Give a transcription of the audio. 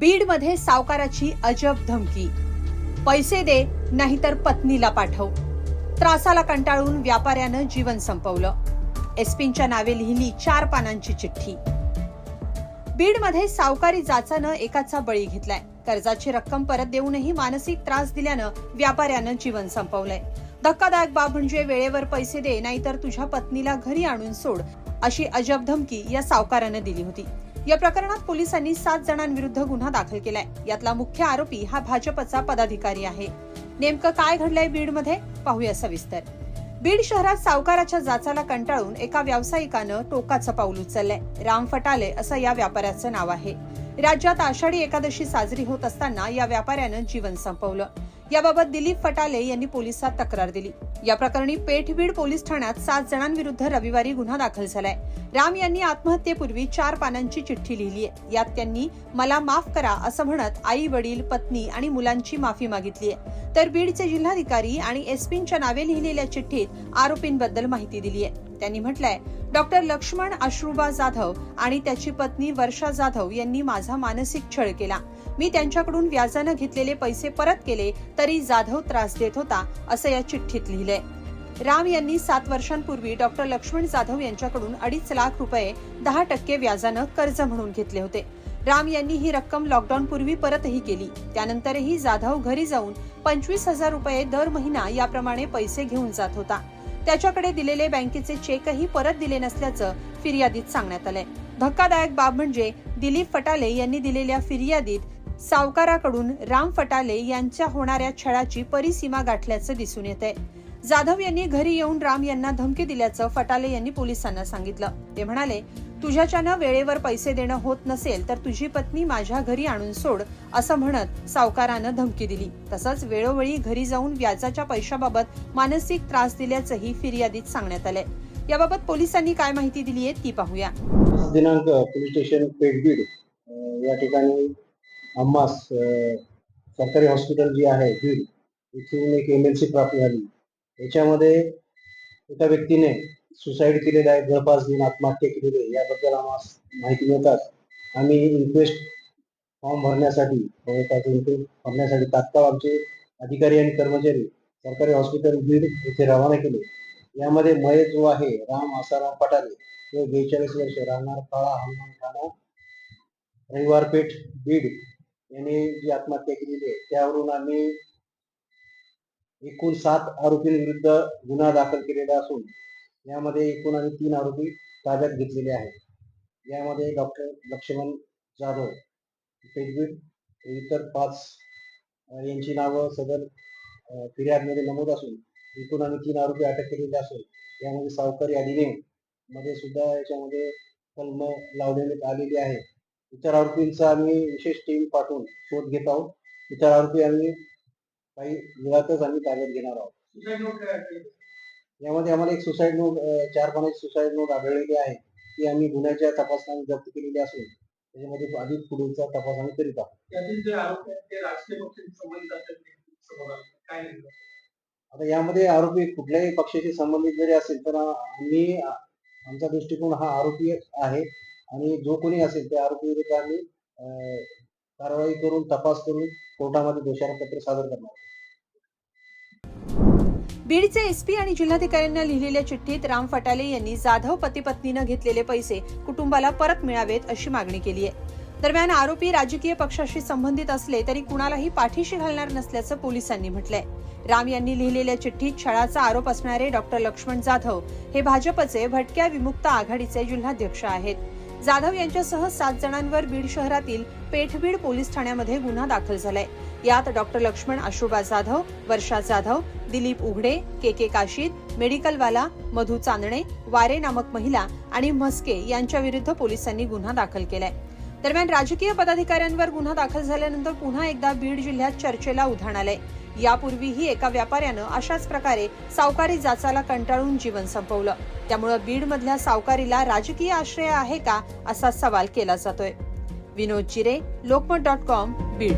बीडमध्ये सावकाराची अजब धमकी. पैसे दे नाहीतर पत्नीला पाठव. त्रासाला कंटाळून व्यापाऱ्यानं जीवन संपवलं. एसपींच्या नावे लिहिली चार पानांची चिठ्ठी. बीडमध्ये सावकारी जाचानं एकाचा बळी घेतलाय. कर्जाची रक्कम परत देऊनही मानसिक त्रास दिल्यानं व्यापाऱ्यानं जीवन संपवलंय. धक्कादायक बाब म्हणजे वेळेवर पैसे दे नाहीतर तुझ्या पत्नीला घरी आणून सोड अशी अजब धमकी या सावकारानं दिली होती. या प्रकरणात पोलिसांनी सात जणांविरुद्ध गुन्हा दाखल केलाय. यातला मुख्य आरोपी हा भाजपचा पदाधिकारी आहे. नेमकं काय घडलंय बीडमध्ये? पाहूया सविस्तर. बीड शहरात सावकाराच्या जाचाला कंटाळून एका व्यावसायिकानं टोकाचं पाऊल उचललंय. राम फटाले असं या व्यापाऱ्याचं नाव आहे. राज्यात आषाढी एकादशी साजरी होत असताना या व्यापाऱ्यानं जीवन संपवलं. याबाबत दिलीप फटाले यांनी पोलिसात तक्रार दिली. या प्रकरणी पेठबीड पोलीस ठाण्यात सात जणांविरुद्ध रविवारी गुन्हा दाखल झालाय. राम यांनी आत्महत्येपूर्वी चार पानांची चिठ्ठी लिहिली आहे यात त्यांनी मला माफ करा असं म्हणत आई वडील पत्नी आणि मुलांची माफी मागितली आहे तर बीडचे जिल्हाधिकारी आणि एसपींच्या नावे लिहिलेल्या चिठ्ठीत आरोपींबद्दल माहिती दिली आहे त्यांनी म्हटलंय डॉक्टर लक्ष्मण अश्रुबा जाधव आणि त्याची पत्नी वर्षा जाधव यांनी माझा मानसिक छळ केला. मी त्यांच्याकडून व्याजानं घेतलेले पैसे परत केले तरी जाधव त्रास देत होता असं या चिठ्ठीत लिहिलंय. राम यांनी सात वर्षांपूर्वी डॉक्टर लक्ष्मण जाधव यांच्याकडून अडीच लाख रुपये दहा टक्के व्याजानं कर्ज म्हणून घेतले होते. राम यांनी ही रक्कम लॉकडाऊन पूर्वी परतही केली. त्यानंतरही जाधव घरी जाऊन पंचवीस हजार रुपये दर महिना याप्रमाणे पैसे घेऊन जात होता. त्याच्याकडे दिलेले बँकेचे चेकही परत दिले नसल्याचं फिर्यादीत सांगण्यात आलंय. धक्कादायक बाब म्हणजे दिलीप फटाले यांनी दिलेल्या फिर्यादीत सावकाराकडून राम फटाले यांच्या होणाऱ्या छळाची परिसीमा गाठल्याचं दिसून येत आहे जाधव यांनी घरी येऊन राम यांना धमकी दिल्याचं फटाले यांनी पोलिसांना सांगितलं. ते म्हणाले तुझ्याच्यानं वेळेवर पैसे देणं होत नसेल तर तुझी पत्नी माझ्या घरी आणून सोड असं म्हणत सावकारानं धमकी दिली. तसंच वेळोवेळी घरी जाऊन व्याजाच्या पैशाबाबत मानसिक त्रास दिल्याचंही फिर्यादीत सांगण्यात आलंय. याबाबत पोलिसांनी काय माहिती दिली आहे ती पाहूया. दिनांक पोलीस स्टेशन पेठबीड या ठिकाणी अम्मास सरकारी हॉस्पिटल जी आहे बीड इथून एक एमएलसी प्राप्त झाली. याच्यामध्ये एका व्यक्तीने सुसाईड केलेले आहे गळफास दिन आत्महत्या केलेली आहे याबद्दल आम्हाला माहिती मिळतात. आम्ही इन्क्वेस्ट फॉर्म भरण्यासाठी इन्क्वेस्ट भरण्यासाठी तात्काळ आमचे अधिकारी आणि कर्मचारी सरकारी हॉस्पिटल बीड येथे रवाना केले. यामध्ये महेश जो आहे राम आसाराम पटाले तो बेचाळीस वर्ष राहणार काळा हनुमान ठाणा रविवार पेठ बीड. यांनी जी आत्महत्या केलेली आहे त्यावरून आम्ही एकूण सात आरोपींविरुद्ध गुन्हा दाखल केलेला असून यामध्ये एकूण आम्ही तीन आरोपी ताब्यात घेतलेले आहेत. यामध्ये डॉक्टर लक्ष्मण जाधव इतर पाच यांची नावं सदर फिर्यादमध्ये नमूद असून एकूण आम्ही तीन आरोपी अटक केलेले असून यामध्ये सावकारी अधिनियममध्ये सुद्धा याच्यामध्ये कलम लावण्यात आलेली आहे. इतर आरोपींचा आम्ही विशेष टीम पाठवून शोध घेत आहोत. इतर आरोपी आम्ही काही वेळातच आम्ही ताब्यात घेणार आहोत. यामध्ये आम्हाला एक सुसाईड नोट चार पानाची सुसाईड नोट आढळलेली आहे ती आम्ही गुन्ह्याच्या तपासनाने जप्त केलेली असून त्याच्यामध्ये अधिक पुढीलचा तपास आम्ही करीत आहोत? आता यामध्ये आरोपी कुठल्याही पक्षाशी संबंधित जरी असेल तर आम्ही आमचा दृष्टिकोन हा आरोपी आहे आणि जो कोणी असेल त्या आरोपी विरुद्ध आम्ही अं, कारवाई करून तपास करून कोर्टामध्ये दोषारोपपत्र सादर करणार. बीडचे एसपी आणि जिल्हाधिकाऱ्यांना लिहिलेल्या चिठ्ठीत राम फटाले यांनी जाधव पती पत्नीनं घेतलेले पैसे कुटुंबाला परत मिळावेत अशी मागणी केली आहे. दरम्यान आरोपी राजकीय पक्षाशी संबंधित असले तरी कुणालाही पाठीशी घालणार नसल्याचं पोलिसांनी म्हटलंय. राम यांनी लिहिलेल्या चिठ्ठीत छळाचा आरोप असणारे डॉक्टर लक्ष्मण जाधव हे भाजपचे भटक्या विमुक्त आघाडीचे जिल्हाध्यक्ष आहेत. जाधव यांच्यासह सात जणांवर बीड शहरातील पेठबीड पोलीस ठाण्यामध्ये गुन्हा दाखल झालाय. यात डॉक्टर लक्ष्मण आशुबा जाधव वर्षा जाधव दिलीप उघडे के के काशीद मेडिकलवाला मधु चांदणे वारे नामक महिला आणि म्हस्के यांच्याविरुद्ध पोलिसांनी गुन्हा दाखल केलाय. दरम्यान राजकीय पदाधिकाऱ्यांवर गुन्हा दाखल झाल्यानंतर पुन्हा एकदा बीड जिल्ह्यात चर्चेला उधाण आलंय. यापूर्वीही एका व्यापाऱ्यानं अशाच प्रकारे सावकारी जाचाला कंटाळून जीवन संपवलं. त्यामुळे बीडमधल्या सावकारीला राजकीय आश्रय आहे का असा सवाल केला जातोय. विनोद चिरे लोकमत डॉट कॉम बीड.